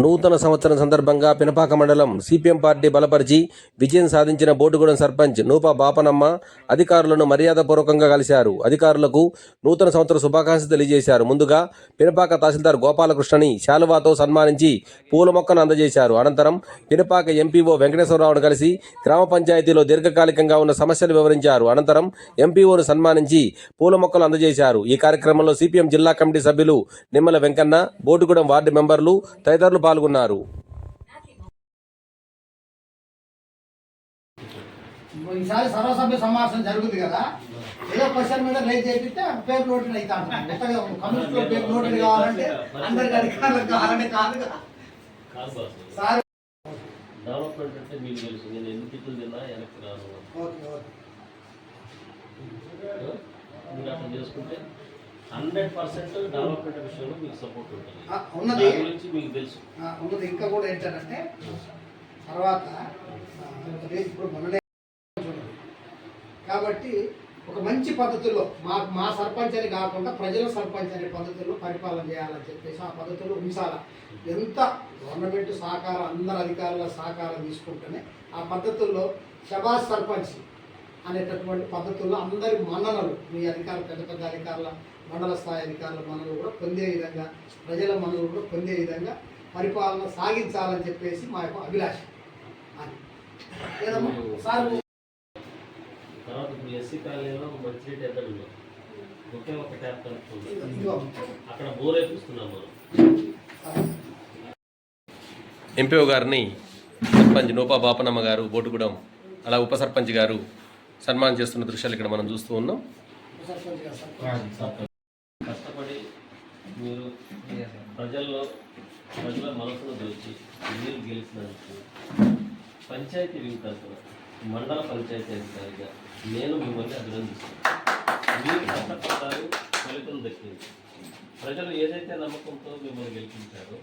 నూతన సంవత్సరం సందర్భంగా పినపాక మండలం సిపిఎం పార్టీ బలపరిచి విజయం సాధించిన బోటుగూడెం సర్పంచ్ నూపా బాపనమ్మ అధికారులను మర్యాదపూర్వకంగా కలిశారు. అధికారులకు నూతన సంవత్సర శుభాకాంక్షలు తెలియజేశారు. ముందుగా పినపాక తహసీల్దార్ గోపాలకృష్ణని శాలువాతో సన్మానించి పూల మొక్కను అందజేశారు. అనంతరం పినపాక ఎంపీఓ వెంకటేశ్వరరావును కలిసి గ్రామ పంచాయతీలో దీర్ఘకాలికంగా ఉన్న సమస్యలు వివరించారు. అనంతరం ఎంపీఓను సన్మానించి పూల మొక్కలు అందజేశారు. ఈ కార్యక్రమంలో సిపిఎం జిల్లా కమిటీ సభ్యులు నిమ్మల వెంకన్న బోటుగూడెం వార్డు మెంబర్లు తదితరులు పాల్గొన్నారు. ఈసారి సర్వసభ్య సమావేశం జరుగుతుంది కదా ఏదో క్వశ్చన్ మీద లైక్ చేపిస్తే పేపర్ నోటరీ అవుతా ఉంటాం కొత్తగా కమ్యూనిస్ట్లో పేపర్ నోటరీ కావాలంటే అందరికి అధికారులకు కావాలంటే కాదు సార్. డెవలప్మెంట్ అంటే మీకు తెలుసు. నేను ఎన్ని తిట్లు తిన్నా వెనక్కి రాను. Okay okay. మీరు అట్లా చేసుకుంటే హండ్రెడ్ పర్సెంట్ డెవలప్మెంట్ విషయంలో మీకు సపోర్ట్ ఉంటుంది. ఉన్నది. దాని గురించి మీకు తెలుసు. ఆ, ఉన్నది. ఇంకా కూడా ఏంటంటే తర్వాత ఇప్పుడు. కాబట్టి ఒక మంచి పద్ధతుల్లో మా మా సర్పంచ్ అని కాకుండా ప్రజల సర్పంచ్ అనే పద్ధతుల్లో పరిపాలన చేయాలని చెప్పేసి ఆ పద్ధతుల్లో ఉంచాల. ఎంత గవర్నమెంట్ సహకారం అందరు అధికారుల సహకారం తీసుకుంటేనే ఆ పద్ధతుల్లో శబాష్ సర్పంచ్ అనేటటువంటి పద్ధతుల్లో అందరి మన్ననలు మీ అధికారులు పెద్ద పెద్ద అధికారుల మండల స్థాయి అధికారుల మన్నలు కూడా పొందే విధంగా ప్రజల మన్నలు కూడా పొందే విధంగా పరిపాలన సాగించాలని చెప్పేసి మా యొక్క అభిలాష. అది. ఏదమ్మా? సార్. తర్వాత ఇప్పుడు ఎస్సీ కాలనీలో మంచినీటి ఎద్దడు ఉన్నాం ఒకే ఒక ట్యాప్ కలుపుతుంది ఇదిగో. అక్కడ బోర్ వేపిస్తున్నాం మనం. ఎంపీఓ గారిని సర్పంచ్ నూపా బాపనమ్మ గారు బోటుగూడెం అలా ఉప సర్పంచ్ గారు సన్మానం చేస్తున్న దృశ్యాలు ఇక్కడ మనం చూస్తూ ఉన్నాం. కష్టపడి మీరు ప్రజల్లో ప్రజల మనసును దోచి మీరు గెలిచినందుకు పంచాయతీ తరఫున మండల పంచాయతీ అధికారిగా నేను మిమ్మల్ని అభినందిస్తున్నాను. మీరు కష్టపడ్డారు ఫలితం దక్కింది. ప్రజలు ఏదైతే నమ్మకంతో మిమ్మల్ని గెలిపించారో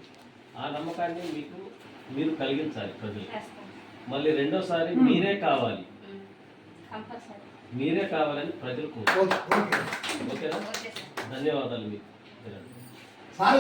ఆ నమ్మకాన్ని మీకు మీరు కలిగించాలి ప్రజలు మళ్ళీ రెండోసారి మీరే కావాలి. మీరే కావాలని ప్రజలు ఓకే ఓకేనా? ధన్యవాదాలు మీకు. సార్